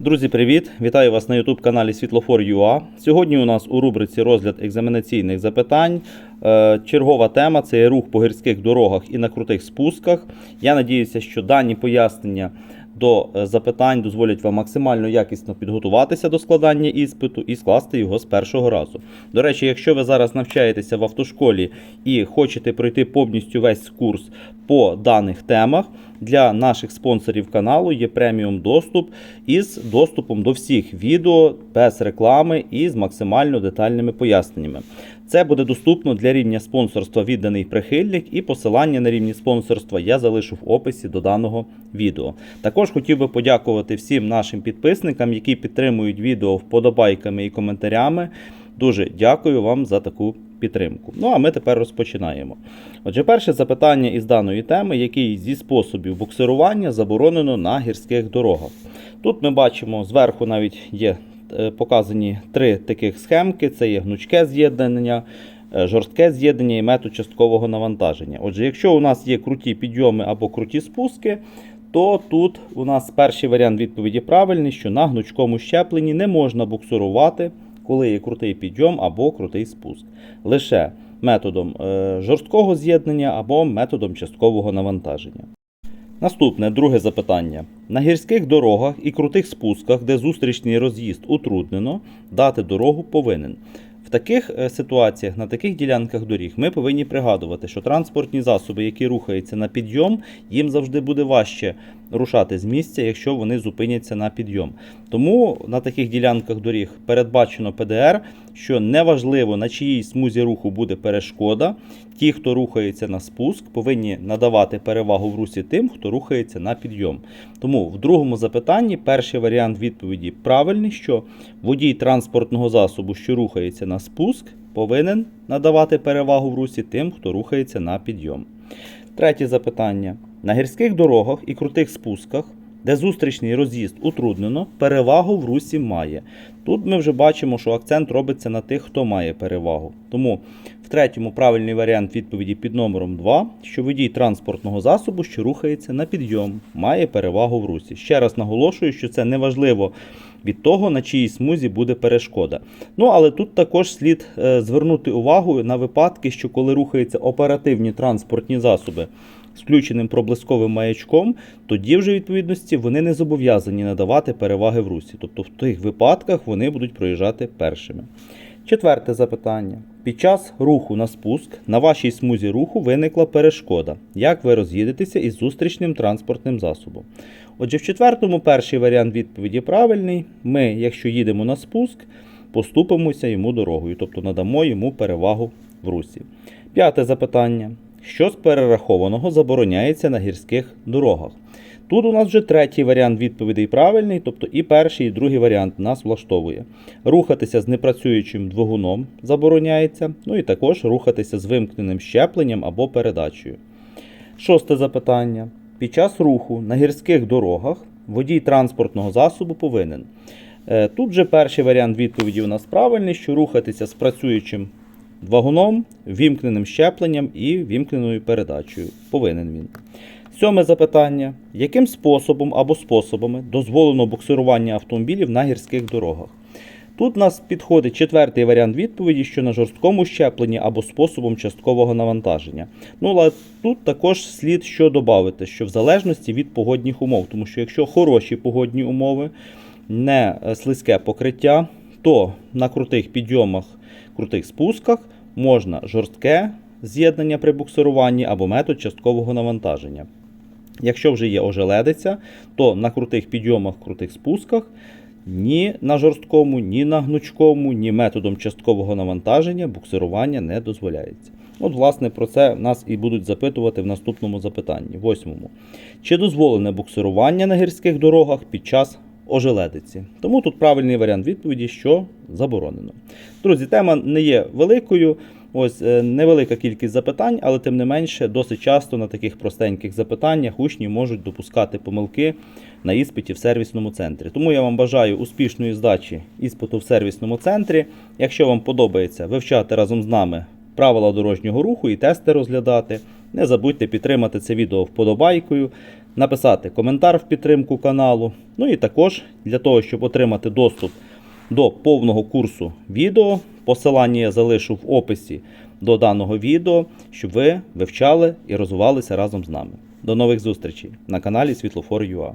Друзі, привіт! Вітаю вас на YouTube каналі Світлофор.ua. Сьогодні у нас у рубриці розгляд екзаменаційних запитань. Е, Чергова тема це рух по гірських дорогах і на крутих спусках. Я надіюся, що дані пояснення до е, запитань дозволять вам максимально якісно підготуватися до складання іспиту і скласти його з першого разу. До речі, якщо ви зараз навчаєтеся в автошколі і хочете пройти повністю весь курс по даних темах, для наших спонсорів каналу є преміум доступ із доступом до всіх відео без реклами і з максимально детальними поясненнями. Це буде доступно для рівня спонсорства відданий прихильник, і посилання на рівні спонсорства я залишу в описі до даного відео. Також хотів би подякувати всім нашим підписникам, які підтримують відео вподобайками і коментарями. Дуже дякую вам за таку підтримку. Ну а ми тепер розпочинаємо. Отже, перше запитання із даної теми, який зі способів буксирування заборонено на гірських дорогах. Тут ми бачимо зверху навіть є показані три таких схемки: це є гнучке з'єднання. е, Жорстке з'єднання і метод часткового навантаження. Отже, якщо у нас є круті підйоми або круті спуски, то тут у нас перший варіант відповіді правильний, що на гнучкому щепленні не можна буксурувати, коли є крутий підйом або крутий спуск. Лише методом е, жорсткого з'єднання або методом часткового навантаження. Наступне друге запитання. На гірських дорогах і крутих спусках, де зустрічний роз'їзд утруднено, дати дорогу повинен. В таких е, ситуаціях, на таких ділянках доріг, ми повинні пригадувати, що транспортні засоби, які рухаються на підйом, їм завжди буде важче рушати з місця, якщо вони зупиняться на підйом. Тому на таких ділянках доріг передбачено ПДР, що неважливо на чиїй смузі руху буде перешкода. Ті, хто рухається на спуск, повинні надавати перевагу в русі тим, хто рухається на підйом. Тому в другому запитанні перший варіант відповіді правильний, що водій транспортного засобу, що рухається на спуск, повинен надавати перевагу в русі тим, хто рухається на підйом. Третє запитання. На гірських дорогах і крутих спусках, де зустрічний роз'їзд утруднено, перевагу в русі має. Тут ми вже бачимо, що акцент робиться на тих, хто має перевагу. Тому в третьому правильний варіант відповіді під номером 2, що водій транспортного засобу, що рухається на підйом, має перевагу в русі. Ще раз наголошую, що це неважливо від того, на чиїй смузі буде перешкода. Ну, але тут також слід е, звернути увагу на випадки, що коли рухаються оперативні транспортні засоби з включеним проблисковим маячком, тоді вже відповідності вони не зобов'язані надавати переваги в русі. Тобто в тих випадках вони будуть проїжджати першими. Четверте запитання. Під час руху на спуск на вашій смузі руху виникла перешкода. Як ви роз'їдетеся із зустрічним транспортним засобом? Отже, в четвертому перший варіант відповіді правильний. Ми, якщо їдемо на спуск, поступимося йому дорогою, тобто надамо йому перевагу в русі. П'яте запитання. Що з перерахованого забороняється на гірських дорогах? Тут у нас вже третій варіант відповідей правильний, тобто і перший, і другий варіант нас влаштовує. Рухатися з непрацюючим двигуном забороняється, ну і також рухатися з вимкненим щепленням або передачею. Шосте запитання. Під час руху на гірських дорогах водій транспортного засобу повинен. Е, Тут же перший варіант відповіді у нас правильний, що рухатися з працюючим двигуном, вімкненим щепленням і вімкненою передачею. Повинен він. Сьоме запитання. Яким способом або способами дозволено буксирування автомобілів на гірських дорогах? Тут у нас підходить четвертий варіант відповіді, що на жорсткому щепленні або способом часткового навантаження. Ну, але тут також слід що додати, що в залежності від погодних умов, тому що якщо хороші погодні умови, не е, слизьке покриття, то на крутих підйомах, крутих спусках можна жорстке з'єднання при буксируванні або метод часткового навантаження. Якщо вже є ожеледиця, то на крутих підйомах, крутих спусках ні на жорсткому, ні на гнучкому, ні методом часткового навантаження буксирування не дозволяється. От, власне, про це нас і будуть запитувати в наступному запитанні, восьмому. Чи дозволене буксирування на гірських дорогах під час ожеледиці? Тому тут правильний варіант відповіді, що заборонено. Друзі, тема не є великою. Ось е, невелика кількість запитань, але тим не менше, досить часто на таких простеньких запитаннях учні можуть допускати помилки на іспиті в сервісному центрі. Тому я вам бажаю успішної здачі іспиту в сервісному центрі. Якщо вам подобається вивчати разом з нами правила дорожнього руху і тести розглядати, Не забудьте підтримати це відео вподобайкою, написати коментар в підтримку каналу. Ну і також для того, щоб отримати доступ до повного курсу відео, посилання я залишу в описі до даного відео, щоб ви вивчали і розвивалися разом з нами. До нових зустрічей на каналі Світлофор.ua.